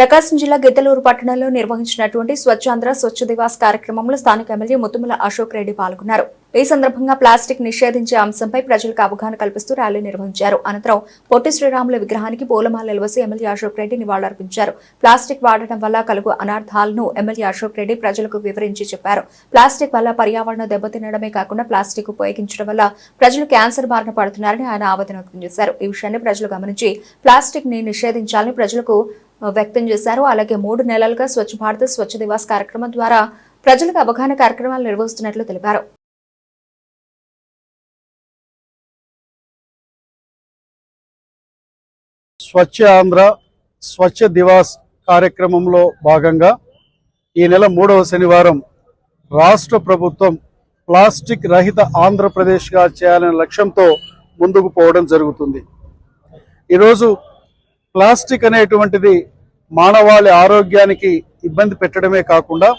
ప్రకాశం జిల్లా గిద్దలూరు పట్టణంలో నిర్వహించినటువంటి స్వచ్ఛాంధ్ర స్వచ్ఛ దివాస్ కార్యక్రమంలో స్థానిక ఎమ్మెల్యే ముత్తుమల అశోక్ రెడ్డి పాల్గొన్నారు. ఈ సందర్భంగా ప్లాస్టిక్ నిషేధించే అంశంపై ప్రజలకు అవగాహన కల్పిస్తూ ర్యాలీ నిర్వహించారు. అనంతరం పొట్టి శ్రీరాముల విగ్రహానికి పూలమాలలు వేసి ఎమ్మెల్యే అశోక్ రెడ్డి నివాళులర్పించారు. ప్లాస్టిక్ వాడటం వల్ల కలుగు అనర్థాలను ఎమ్మెల్యే అశోక్ రెడ్డి ప్రజలకు వివరించి చెప్పారు. ప్లాస్టిక్ వల్ల పర్యావరణం దెబ్బతినడమే కాకుండా ప్లాస్టిక్ ఉపయోగించడం వల్ల ప్రజలు క్యాన్సర్ బారిన పడుతున్నారని ఆయన ఆవేదన వ్యక్తం చేశారు. ఈ విషయాన్ని ప్రజలు గమనించి ప్లాస్టిక్ని నిషేధించాలని ప్రజలకు వ్యక్తం చేశారు. అలాగే మూడు నెలలుగా స్వచ్ఛ భారత్ స్వచ్ఛ దివాస్ కార్యక్రమం ద్వారా ప్రజలకు అవగాహన కార్యక్రమాలు నిర్వహిస్తున్నట్లు తెలిపారు. స్వచ్ఛ ఆంధ్ర స్వచ్ఛ దివాస్ కార్యక్రమంలో భాగంగా ఈ నెల మూడవ శనివారం రాష్ట్ర ప్రభుత్వం ప్లాస్టిక్ రహిత ఆంధ్రప్రదేశ్గా చేయాలనే లక్ష్యంతో ముందుకు పోవడం జరుగుతుంది. ఈరోజు ప్లాస్టిక్ అనేటువంటిది మానవాళి ఆరోగ్యానికి ఇబ్బంది పెట్టడమే కాకుండా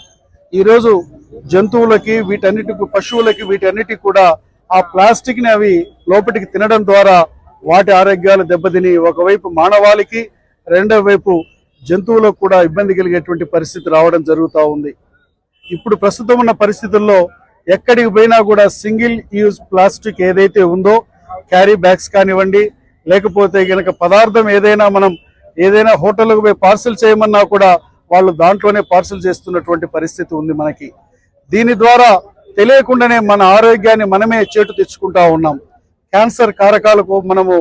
ఈరోజు జంతువులకి వీటన్నిటికి పశువులకి వీటన్నిటికి కూడా ఆ ప్లాస్టిక్ని అవి లోపలికి తినడం ద్వారా వాటి ఆరోగ్యాలు దెబ్బతిని ఒకవైపు మానవాళికి రెండో వైపు జంతువులకు కూడా ఇబ్బంది కలిగేటువంటి పరిస్థితి రావడం జరుగుతూ ఉంది. ఇప్పుడు ప్రస్తుతం ఉన్న పరిస్థితుల్లో ఎక్కడికి పోయినా కూడా సింగిల్ యూజ్ ప్లాస్టిక్ ఏదైతే ఉందో క్యారీ బ్యాగ్స్ కానివ్వండి లేకపోతే కనుక పదార్థం ఏదైనా మనం ఏదైనా హోటల్కి పోయి పార్సిల్ చేయమన్నా కూడా వాళ్ళు దాంట్లోనే పార్సిల్ చేస్తున్నటువంటి పరిస్థితి ఉంది మనకి. దీని ద్వారా తెలియకుండానే మన ఆరోగ్యాన్ని మనమే చేటు తెచ్చుకుంటా ఉన్నాం. క్యాన్సర్ కారకాలకు మనము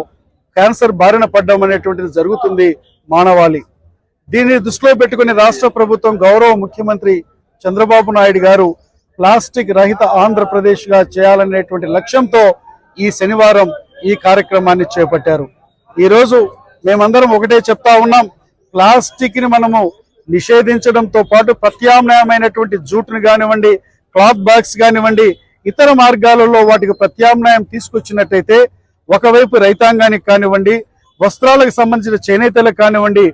క్యాన్సర్ బారిన పడ్డం అనేటువంటిది జరుగుతుంది మానవాళి. దీనిని దృష్టిలో పెట్టుకుని రాష్ట్ర ప్రభుత్వం గౌరవ ముఖ్యమంత్రి చంద్రబాబు నాయుడు గారు ప్లాస్టిక్ రహిత ఆంధ్రప్రదేశ్గా చేయాలనేటువంటి లక్ష్యంతో ఈ శనివారం ఈ కార్యక్రమాన్ని చేపట్టారు. ఈ రోజు మేమందరం ఒకటే చెప్తా ఉన్నాం ప్లాస్టిక్ని మనము నిషేధించడంతో పాటు ప్రత్యామ్నాయమైనటువంటి జూట్ని కానివ్వండి క్లాత్ బ్యాగ్స్ కానివ్వండి ఇతర మార్గాలలో వాటికి ప్రత్యామ్నాయం తీసుకొచ్చినట్టయితే ఒకవైపు రైతాంగానికి కానివ్వండి వస్త్రాలకు సంబంధించిన చేనేతలకు కానివ్వండి